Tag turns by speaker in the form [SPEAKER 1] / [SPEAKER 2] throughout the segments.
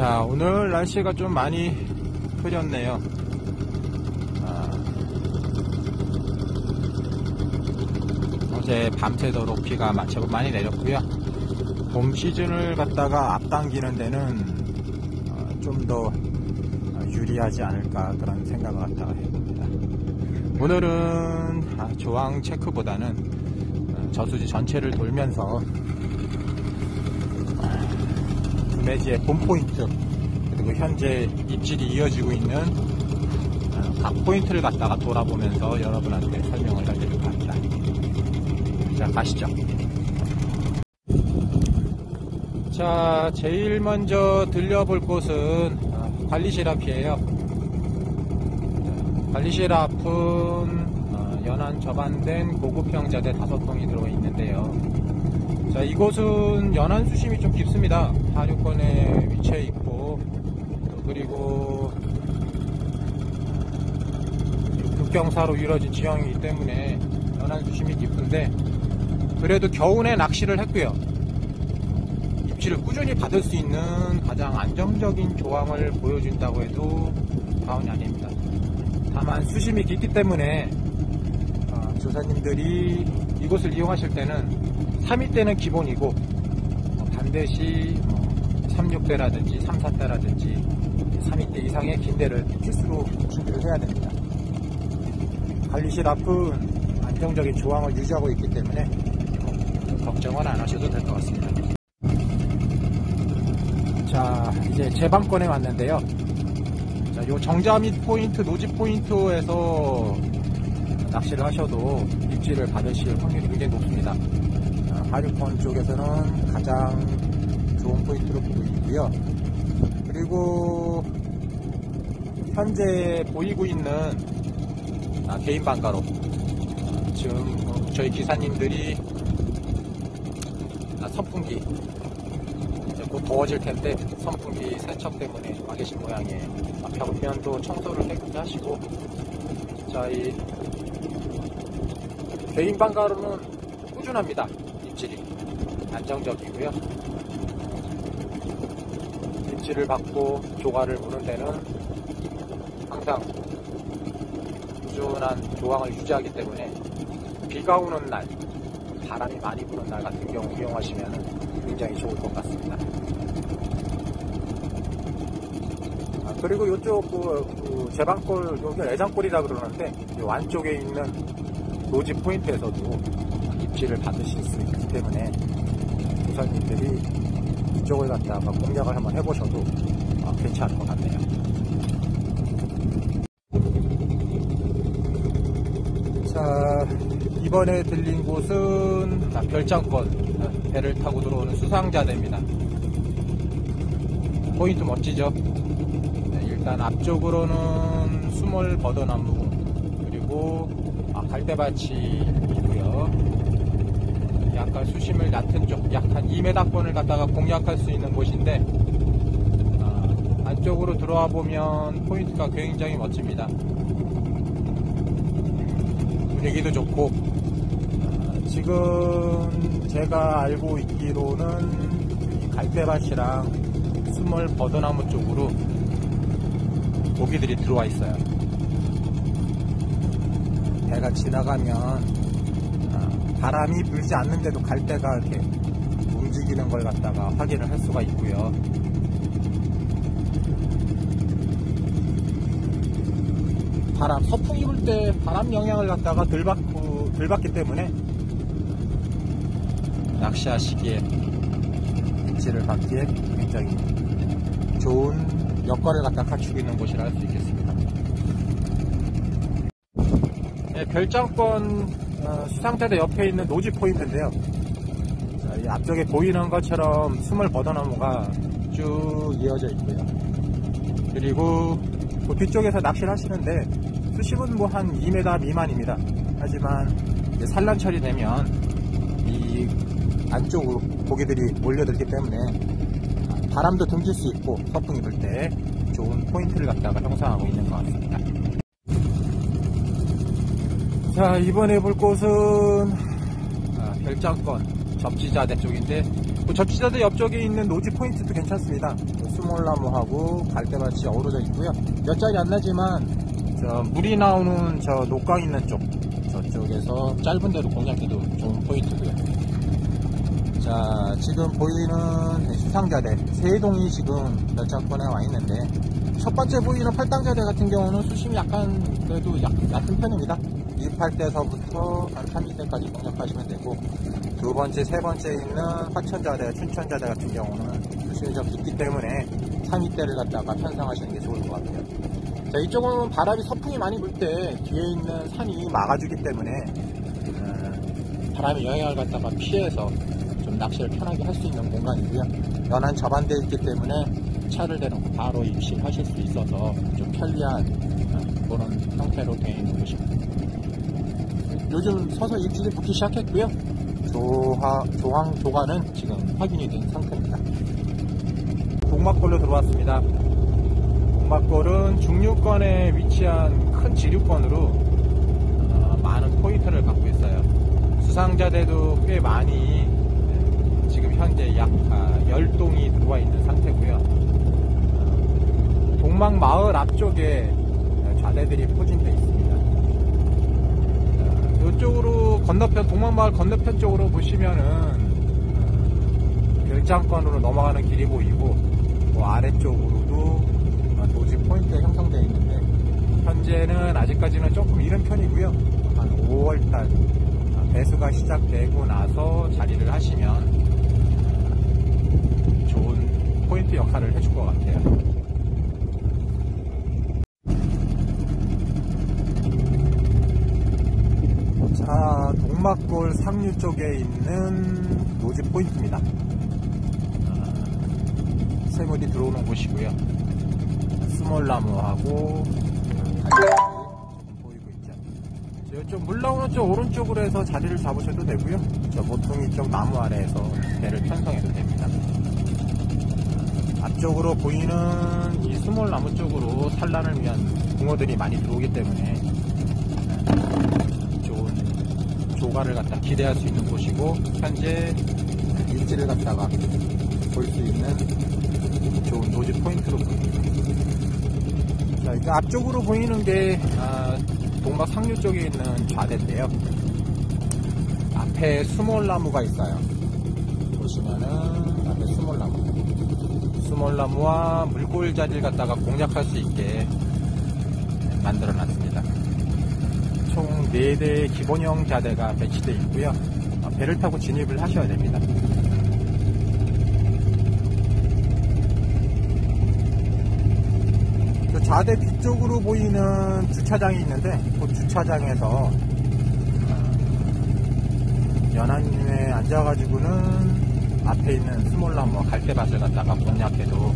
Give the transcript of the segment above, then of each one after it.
[SPEAKER 1] 자, 오늘 날씨가 좀 많이 흐렸네요. 아, 어제 밤새도록 비가 제법 많이 내렸고요. 봄 시즌을 갖다가 앞당기는 데는 어, 좀더 유리하지 않을까 그런 생각을 갖다가 해봅니다. 오늘은 아, 조항 체크보다는 어, 저수지 전체를 돌면서 구매지의 본 포인트 그리고 현재 입질이 이어지고 있는 어, 각 포인트를 갖다가 돌아보면서 여러분한테 설명을 해드리려고 합니다. 자 가시죠. 자 제일 먼저 들려볼 곳은 어, 관리실 앞이에요. 관리실 앞은 어, 연안 접안된 고급 형자재 다섯 동이 들어 있는데요. 자, 이곳은 연안 수심이 좀 깊습니다. 하류권에 위치해 있고, 그리고 국경사로 이루어진 지형이기 때문에 연안 수심이 깊은데, 그래도 겨우내 낚시를 했고요. 입질을 꾸준히 받을 수 있는 가장 안정적인 조항을 보여준다고 해도 과언이 아닙니다. 다만 수심이 깊기 때문에 어, 조사님들이 이곳을 이용하실 때는 3위 때는 기본이고 어, 반드시 뭐 36대라든지 34대라든지 3위 때 이상의 긴 대를 필수로 준비를 해야 됩니다. 관리실 앞은 안정적인 조항을 유지하고 있기 때문에 어, 걱정은 안 하셔도 될 것 같습니다. 자, 이제 제방권에 왔는데요. 자, 요 정자 및 포인트, 노지 포인트에서 낚시를 하셔도 입질을 받으실 확률이 굉장히 높습니다. 하류권 쪽에서는 가장 좋은 포인트로 보고 있고요. 그리고 현재 보이고 있는 아, 개인 방가로 지금 저희 기사님들이 아, 선풍기 곧 더워질 텐데 선풍기 세척 때문에 와 계신 모양이에요. 아, 벽면도 청소를 깨끗이 하시고 자, 이 개인 방가로는 꾸준합니다. 안정적이고요. 입질을 받고 조가를 무는 데는 항상 꾸준한 조항을 유지하기 때문에 비가 오는 날, 바람이 많이 부는 날 같은 경우 이용하시면 굉장히 좋을 것 같습니다. 아, 그리고 이쪽 그, 그 제방골, 여기 애장골이라 그러는데 이 안쪽에 있는 노지 포인트에서도 입질을 받으실 수 있기 때문에 부사님들이 이쪽을 갖다가 공략을 한번 해보셔도 어, 괜찮을 것 같네요. 자, 이번에 들린 곳은 별장권 배를 타고 들어오는 수상자대입니다. 포인트 멋지죠? 네, 일단 앞쪽으로는 수몰 버더나무 그리고 아, 갈대밭이. 약간 수심을 얕은 쪽, 약 한 2m권을 갖다가 공략할 수 있는 곳인데 아, 안쪽으로 들어와 보면 포인트가 굉장히 멋집니다. 분위기도 좋고 아, 지금 제가 알고 있기로는 갈대밭이랑 스몰 버드나무 쪽으로 고기들이 들어와 있어요. 배가 지나가면 아, 바람이 불지 않는데도 갈대가 이렇게 움직이는 걸 갖다가 확인을 할 수가 있고요. 바람, 서풍이 불 때 바람 영향을 갖다가 덜 받고, 덜 받기 때문에 낚시하시기에 입질을 받기에 굉장히 좋은 여건을 갖다 갖추고 있는 곳이라 할 수 있겠습니다. 네, 별장권 어, 수상태대 옆에 있는 노지 포인트인데요. 자, 이 앞쪽에 보이는 것처럼 스물 버더나무가 쭉 이어져 있고요. 그리고 그 뒤쪽에서 낚시를 하시는데 수심은 뭐 한 2m 미만입니다. 하지만 산란철이 되면 이 안쪽으로 고기들이 몰려들기 때문에 바람도 등질 수 있고 서풍이 불 때 좋은 포인트를 갖다가 형성하고 있는 것 같습니다. 자 이번에 볼 곳은 아, 별장권 접지자대 쪽인데 그 접지자대 옆쪽에 있는 노지 포인트도 괜찮습니다. 수몰나무하고 갈대밭이 어우러져 있고요. 몇 자리 안 나지만 저 물이 나오는 저 녹강 있는 쪽 저쪽에서 짧은 데로 공략해도 좋은 포인트고요. 자 지금 보이는 수상자대 세 동이 지금 멸장권에 와 있는데 첫 번째 보이는 팔당자대 같은 경우는 수심이 약간 그래도 약, 얕은 편입니다. 28대서부터 한 30대까지 공략하시면 되고 두 번째, 세 번째 있는 화천자대, 춘천자대 같은 경우는 좀 깊기 때문에 32대를 갖다가 편성하시는 게 좋을 것 같아요. 자, 이쪽은 바람이 서풍이 많이 불 때 뒤에 있는 산이 막아주기 때문에 어, 바람의 영향을 갖다가 피해서 좀 낚시를 편하게 할 수 있는 공간이고요. 연안 접안되어 있기 때문에 차를 대놓고 바로 입실하실 수 있어서 좀 편리한 어, 그런 형태로 되어 있는 곳입니다. 요즘 서서 입질이 붙기 시작했고요. 조하, 조항, 조가는 지금 확인이 된 상태입니다. 동막골로 들어왔습니다. 동막골은 중류권에 위치한 큰 지류권으로 어, 많은 포인트를 갖고 있어요. 수상자대도 꽤 많이 네, 지금 현재 약 아, 10동이 들어와 있는 상태고요. 어, 동막 마을 앞쪽에 좌대들이 포진되어 있습니다. 이쪽으로 건너편 동막마을 건너편 쪽으로 보시면은 어, 별장권으로 넘어가는 길이 보이고 그 아래쪽으로도 도지 포인트가 형성되어 있는데 현재는 아직까지는 조금 이른 편이고요. 한 5월달 배수가 시작되고 나서 자리를 하시면 좋은 포인트 역할을 해줄 것 같아요 자, 동막골 상류 쪽에 있는 노지 포인트입니다. 아, 새물이 들어오는 곳이고요. 스몰나무하고 보이고 있죠. 이쪽 물 나오는 쪽 오른쪽으로 해서 자리를 잡으셔도 되고요. 저 모퉁이 쪽 나무 아래에서 배를 편성해도 됩니다. 앞쪽으로 보이는 이 스몰나무 쪽으로 산란을 위한 붕어들이 많이 들어오기 때문에 조가를 갖다 기대할 수 있는 곳이고 현재 일지를 갖다가 볼 수 있는 좋은 노지 포인트로 보입니다. 자, 앞쪽으로 보이는 게 아, 동막 상류 쪽에 있는 좌대인데요. 앞에 수몰나무가 있어요. 보시면은 앞에 수몰나무. 수몰나무와 물골 자리를 갖다가 공략할 수 있게 만들어 놨습니다. 총 4대의 기본형 자대가 배치되어 있고요. 배를 타고 진입을 하셔야 됩니다. 그 자대 뒤쪽으로 보이는 주차장이 있는데 그 주차장에서 어, 연안에 앉아가지고는 앞에 있는 스몰나무와 갈대밭을 갖다가 공략해도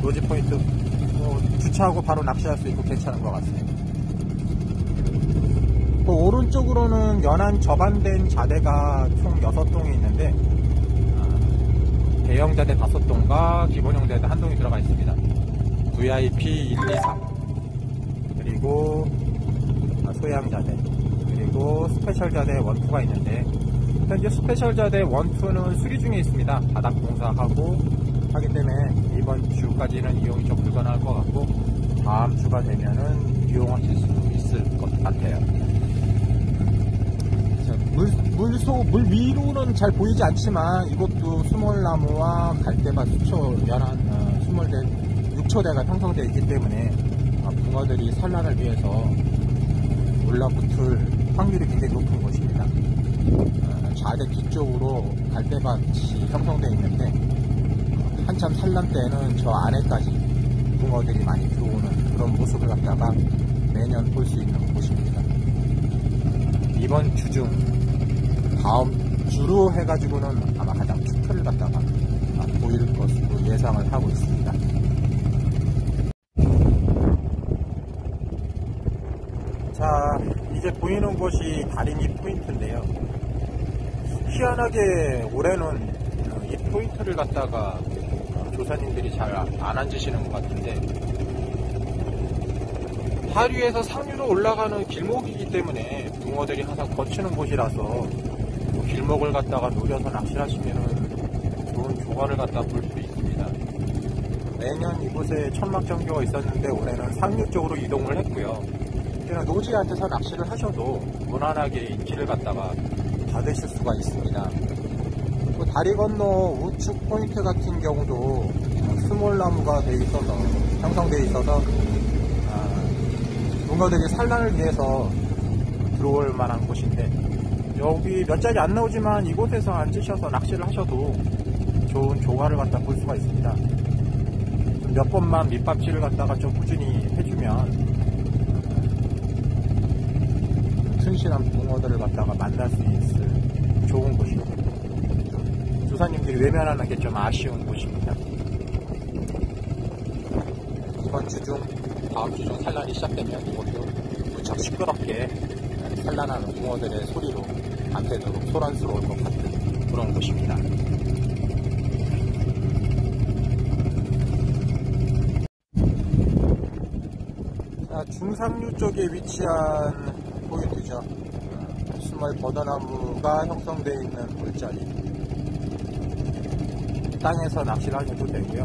[SPEAKER 1] 로지 포인트 뭐 주차하고 바로 낚시할 수 있고 괜찮은 것 같습니다. 그 오른쪽으로는 연안 접안된 자대가 총 6동이 있는데 아, 대형 자대 5동과 기본형 자대 1동이 들어가 있습니다. VIP 1, 2, 3 그리고 소양 자대 그리고 스페셜 자대 1, 2가 있는데 현재 스페셜 자대 1, 2는 수리 중에 있습니다. 바닥 공사하고 하기 때문에 이번 주까지는 이용이 좀 불가능할 것 같고 다음 주가 되면은 이용하실 수 있을 것 같아요. 물, 물소, 물 위로는 잘 보이지 않지만 이것도 수몰나무와 갈대밭 수초 연한 어, 수몰대 6초대가 형성되어 있기 때문에 어, 붕어들이 산란을 위해서 올라붙을 확률이 굉장히 높은 곳입니다. 어, 좌대 뒤쪽으로 갈대밭이 형성되어 있는데 어, 한참 산란 때는 저 안에까지 붕어들이 많이 들어오는 그런 모습을 갖다가 매년 볼 수 있는. 이번 주 중 다음 주로 해가지고는 아마 가장 축표를 갖다가 보일 것으로 예상을 하고 있습니다. 자, 이제 보이는 곳이 다리미 포인트인데요. 희한하게 올해는 이 포인트를 갖다가 조사님들이 잘 안 앉으시는 것 같은데 하류에서 상류로 올라가는 길목이기 때문에 붕어들이 항상 거치는 곳이라서 길목을 갖다가 노려서 낚시하시면은 좋은 조과를 갖다 볼 수 있습니다. 매년 이곳에 천막정교가 있었는데 올해는 상류 쪽으로 이동을 했고요. 이제는 노지한테서 낚시를 하셔도 무난하게 입질을 갖다가 받으실 수가 있습니다. 그 다리 건너 우측 포인트 같은 경우도 스몰 나무가 돼 있어서 형성돼 있어서 아, 농가들이 산란을 위해서 들어올 만한 곳인데 여기 몇 자리 안 나오지만 이곳에서 앉으셔서 낚시를 하셔도 좋은 조과를 갖다 볼 수가 있습니다. 몇 번만 밑밥질을 갖다가 좀 꾸준히 해주면 튼실한 붕어들을 갖다가 만날 수 있을 좋은 곳이고 조사님들이 외면하는 게 좀 아쉬운 곳입니다. 이번 주 중, 다음 주 중 산란이 시작되면 이것도 무척 시끄럽게 산란하는 붕어들의 소리로 밤새도록 소란스러울 것 같은 그런 곳입니다. 자, 중상류 쪽에 위치한 포인트죠. 스몰 버더나무가 형성되어 있는 골짜기. 땅에서 낚시를 하셔도 되고요.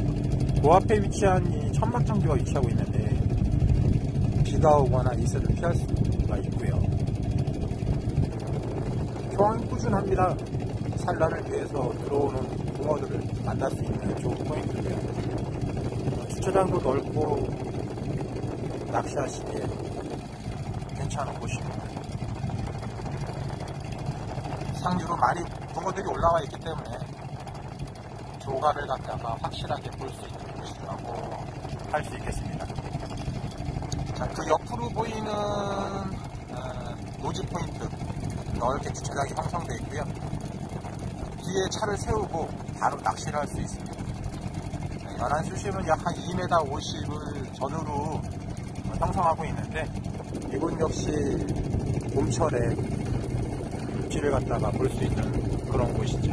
[SPEAKER 1] 그 앞에 위치한 이 천막장교가 위치하고 있는데 비가 오거나 이슬을 피할 수가 있고요. 교황이 꾸준합니다. 산란을 위해서 들어오는 붕어들을 만날 수 있는 좋은 포인트고요. 주차장도 넓고 낚시하시기에 괜찮은 곳입니다. 상류로 많이 붕어들이 올라와 있기 때문에 조가를 갖다가 확실하게 볼 수 있는 곳이라고 할 수 있겠습니다. 자, 그 옆으로 보이는 어, 노지 포인트 넓게 주차장이 형성되어 있고요. 뒤에 차를 세우고 바로 낚시를 할 수 있습니다. 네, 연안 수심은 약 한 2m 50을 전후로 형성하고 있는데 이곳 역시 봄철에 입지를 갖다가 볼 수 있는 그런 곳이죠.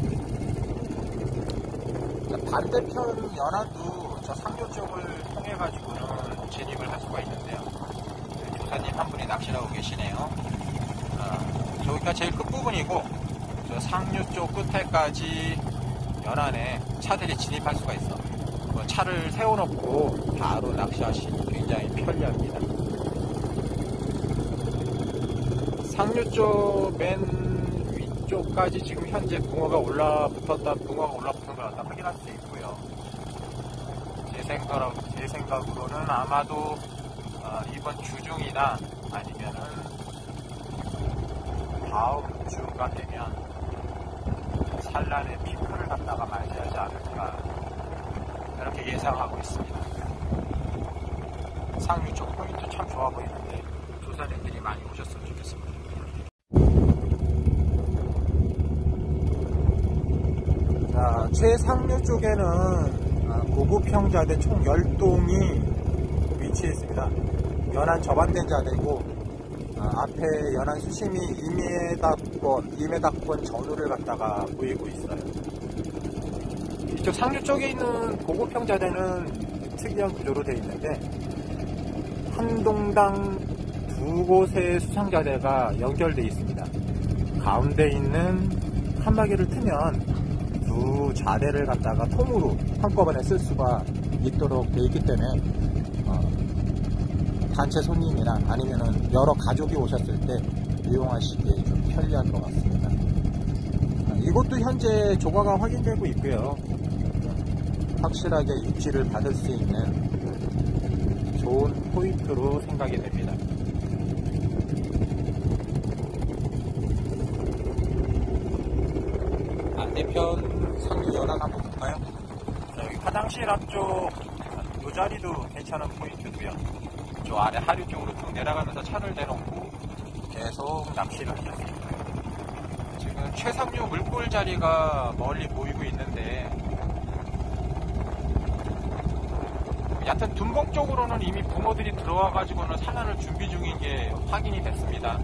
[SPEAKER 1] 반대편 연안도 저 상교 쪽을 통해 가지고는 진입을 할 수가 있는데요. 조사님 한 분이 낚시를 하고 계시네요. 아, 저기가 제일 끝부분이고 저 상류 쪽 끝에까지 연안에 차들이 진입할 수가 있어. 그 차를 세워놓고 바로 낚시하시기 굉장히 편리합니다. 상류 쪽 맨 위쪽까지 지금 현재 붕어가 올라붙었다, 붕어가 올라붙은 걸 갖다 확인할 수 있고요. 제 생각, 제 생각으로는 아마도 어, 이번 주중이나 아니면은 다음 주가 되면 산란의 피크를 갖다가 맞이하지 않을까 이렇게 예상하고 있습니다. 상류 쪽 포인트 참 좋아 보이는데 조사님들이 많이 오셨으면 좋겠습니다. 자, 최상류 쪽에는 아, 고급 형자대 총 10동이 위치해 있습니다. 연안 저반된 자대고 아, 앞에 연안 수심이 2m권, 2m권 전후를 갖다가 보이고 있어요. 이쪽 상류 쪽에 있는 고급 형자대는 특이한 구조로 되어 있는데 한 동당 두 곳의 수상자대가 연결되어 있습니다. 가운데 있는 칸막이를 트면 두 자대를 갖다가 통으로 한꺼번에 쓸 수가 있도록 되어 있기 때문에 어, 단체 손님이나 아니면은 여러 가족이 오셨을 때 이용하시기에 좀 편리한 것 같습니다. 어, 이곳도 현재 조과가 확인되고 있고요. 확실하게 입지를 받을 수 있는 좋은 포인트로 생각이 됩니다. 반대편 상류 연안 한번 볼까요? 여기 화장실 앞쪽 요 자리도 괜찮은 포인트고요. 저 아래 하류 쪽으로 쭉 내려가면서 차를 내놓고 계속 낚시를 있고요. 지금 최상류 물골 자리가 멀리 보이고 있는데 얕은 둔봉 쪽으로는 이미 붕어들이 들어와 가지고는 산란을 준비 중인 게 확인이 됐습니다.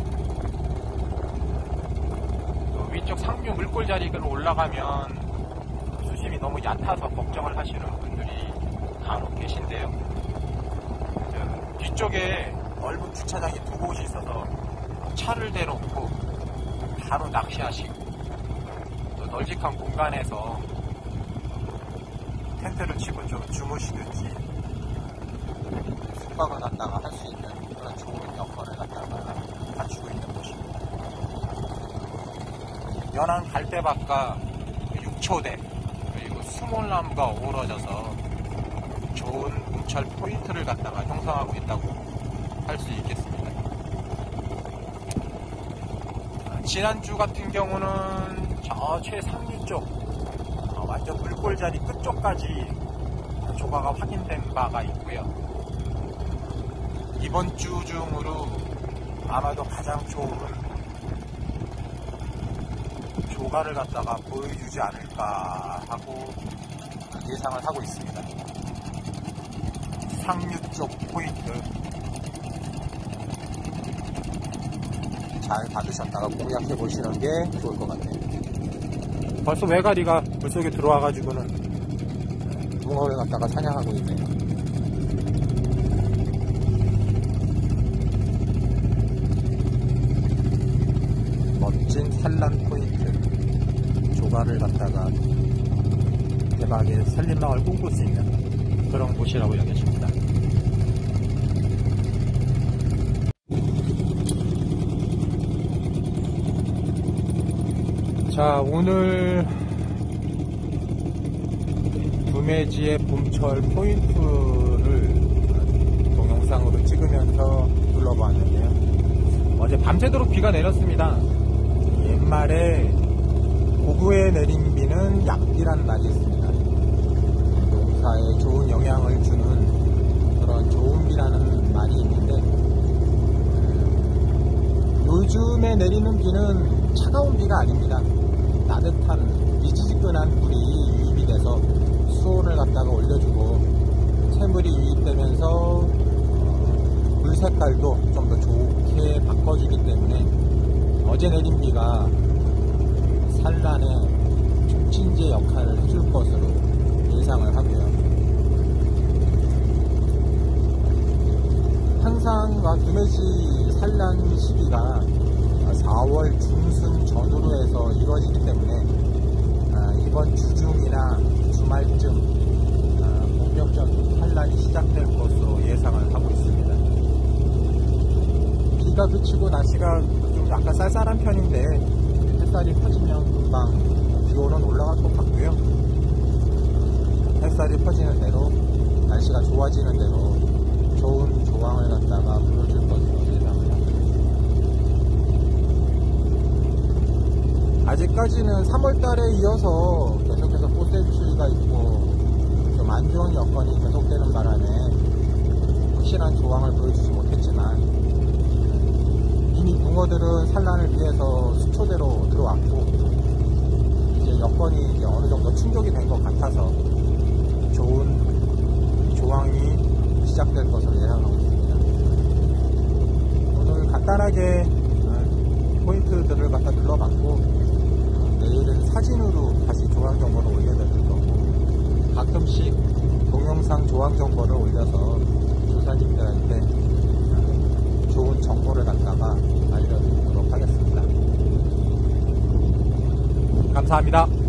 [SPEAKER 1] 위쪽 상류 물골 자리로 올라가면 수심이 너무 얕아서 걱정을 하시는 분들이 간혹 계신데요. 뒤쪽에 넓은 주차장이 두 곳이 있어서 차를 대놓고 바로 낚시하시고 널찍한 공간에서 텐트를 치고 좀 주무시든지 숙박을 갖다가 할 수 있는 그런 좋은 여건을 갖다가 갖추고 있는 곳입니다. 연안 갈대밭과 육초대 그리고 수몰나무가 어우러져서 좋은 운철 포인트를 갖다가 형성하고 있다고 할 수 있겠습니다. 아, 지난주 같은 경우는 저 최상류 쪽 어, 완전 물골자리 끝쪽까지 조가가 확인된 바가 있고요. 이번 주 중으로 아마도 가장 좋은 조가를 갖다가 보여주지 않을까 하고 예상을 하고 있습니다. 상류 쪽 포인트 잘 받으셨다가 공략해 보시는 게 좋을 것 같아요. 벌써 외가리가 물속에 들어와가지고는 붕어를 갖다가 사냥하고 있네요. 멋진 산란 포인트 조가를 갖다가 대박의 산림마을 꿈꿀 수 있는 그런 곳이라고 여겨집니다. 자 오늘 두메지의 봄철 포인트를 동영상으로 찍으면서 둘러봤는데요. 어제 밤새도록 비가 내렸습니다. 옛말에 고구에 내린 비는 약비란 말이 있습니다. 농사에 좋은 영향을 주는 그런 좋은 비라는 말이 있는데 요즘에 내리는 비는 차가운 비가 아닙니다. 따뜻한 미지근한 물이 유입이 돼서 수온을 갖다가 올려주고 채물이 유입되면서 어, 물 색깔도 좀 더 좋게 바꿔주기 때문에 어제 내린 비가 산란에 촉진제 역할을 해줄 것으로 예상을 하고요. 항상 두메지 산란 시기가 4월 중순 전후로 해서 이루어지기 때문에 아, 이번 주중이나 주말쯤 아, 본격적인 산란이 시작될 것으로 예상을 하고 있습니다. 비가 그치고 날씨가 좀 약간 쌀쌀한 편인데 햇살이 퍼지면 금방 기온은 올라갈 것 같고요. 햇살이 퍼지는 대로 날씨가 좋아지는 대로 좋은 조항을 갖다가 보여줄 것으로 예상을 합니다. 아직까지는 3월달에 이어서 계속해서 꽃샘추위가 있고 좀 안 좋은 여건이 계속되는 바람에 확실한 조항을 보여주지 못했지만 이미 붕어들은 산란을 위해서 수초대로 들어왔고 이제 여건이 이제 어느 정도 충족이 된 것 같아서 좋은 조항이 시작될 것으로 예상하고 있습니다. 오늘 간단하게 어, 포인트들을 갖다 둘러봤고 어, 내일은 사진으로 다시 조항 정보를 올려드릴 거고 가끔씩 동영상 조항 정보를 올려서 조사님들한테 어, 좋은 정보를 갖다가 알려드리도록 하겠습니다. 감사합니다.